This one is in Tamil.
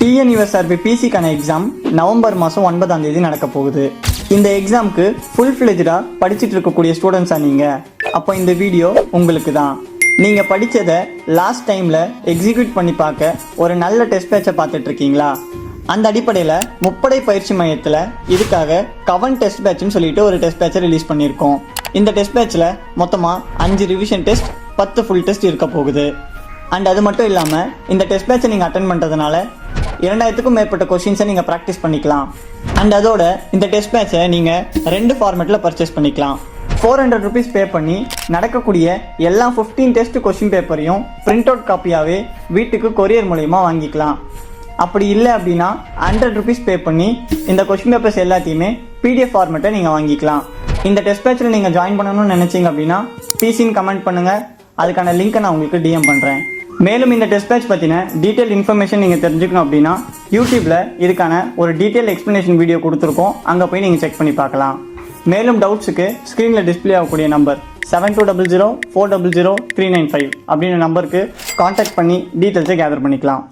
டிஎன்யூஎஸ்ஆர்பி பிசிக்கான எக்ஸாம் நவம்பர் மாதம் ஒன்பதாம் தேதி நடக்க போகுது. இந்த எக்ஸாம்க்கு ஃபுல் ஃப்ளெஜாக படிச்சுட்டு இருக்கக்கூடிய ஸ்டூடெண்ட்ஸாக நீங்கள் அப்போ இந்த வீடியோ உங்களுக்கு தான். நீங்கள் படித்ததை லாஸ்ட் டைமில் எக்ஸிக்யூட் பண்ணி பார்க்க ஒரு நல்ல டெஸ்ட் பேட்சை பார்த்துட்டு இருக்கீங்களா? அந்த அடிப்படையில் முப்படை பயிற்சி மையத்தில் இதுக்காக கவன் டெஸ்ட் பேட்ச்னு சொல்லிட்டு ஒரு டெஸ்ட் பேட்சை ரிலீஸ் பண்ணியிருக்கோம். இந்த டெஸ்ட் பேட்சில் மொத்தமாக அஞ்சு ரிவிஷன் டெஸ்ட் பத்து ஃபுல் டெஸ்ட் இருக்க போகுது. அண்ட் அது மட்டும் இல்லாமல் இந்த டெஸ்ட் பேட்சை நீங்கள் அட்டன் பண்ணுறதுனால இரண்டாயிரத்துக்கும் மேற்பட்ட கொஷின்ஸை நீங்கள் ப்ராக்டிஸ் பண்ணிக்கலாம். அண்ட் அதோட இந்த டெஸ்ட் மேட்சை நீங்கள் ரெண்டு ஃபார்மேட்டில் பர்ச்சேஸ் பண்ணிக்கலாம். ஃபோர் ஹண்ட்ரட் ருபீஸ் பே பண்ணி நடக்கக்கூடிய எல்லா ஃபிஃப்டீன் டெஸ்ட் கொஷின் பேப்பரையும் பிரிண்ட் அவுட் காப்பியாகவே வீட்டுக்கு கொரியர் மூலயமா வாங்கிக்கலாம். அப்படி இல்லை அப்படின்னா ஹண்ட்ரட் ருபீஸ் பே பண்ணி இந்த கொஷின் பேப்பர்ஸ் எல்லாத்தையுமே பிடிஎஃப் ஃபார்மேட்டை நீங்கள் வாங்கிக்கலாம். இந்த டெஸ்ட் பேட்சில் நீங்கள் ஜாயின் பண்ணணும்னு நினச்சிங்க அப்படின்னா பிசின்னு கமெண்ட் பண்ணுங்கள் அதுக்கான லிங்க்கை நான் உங்களுக்கு டிஎம் பண்ணுறேன் மேலும் இந்த டெஸ்ட் பேட்ச் பற்றின டீட்டெயில் இன்ஃபர்மேஷன் நீங்கள் தெரிஞ்சுக்கணும் அப்படின்னா யூடியூப்பில் இதுக்கான ஒரு டீட்டெயில் எக்ஸ்ப்ளனேஷன் வீடியோ கொடுத்துருக்கோம். அங்கே போய் நீங்கள் செக் பண்ணி பார்க்கலாம். மேலும் டவுட்ஸுக்கு ஸ்க்ரீனில் டிஸ்ப்ளே ஆகக்கூடிய number seven two double zero four double zero three nine five அப்படின்ற நம்பருக்கு காண்டாக்ட் பண்ணி டீட்டெயில்ஸை கேதர் பண்ணிக்கலாம்.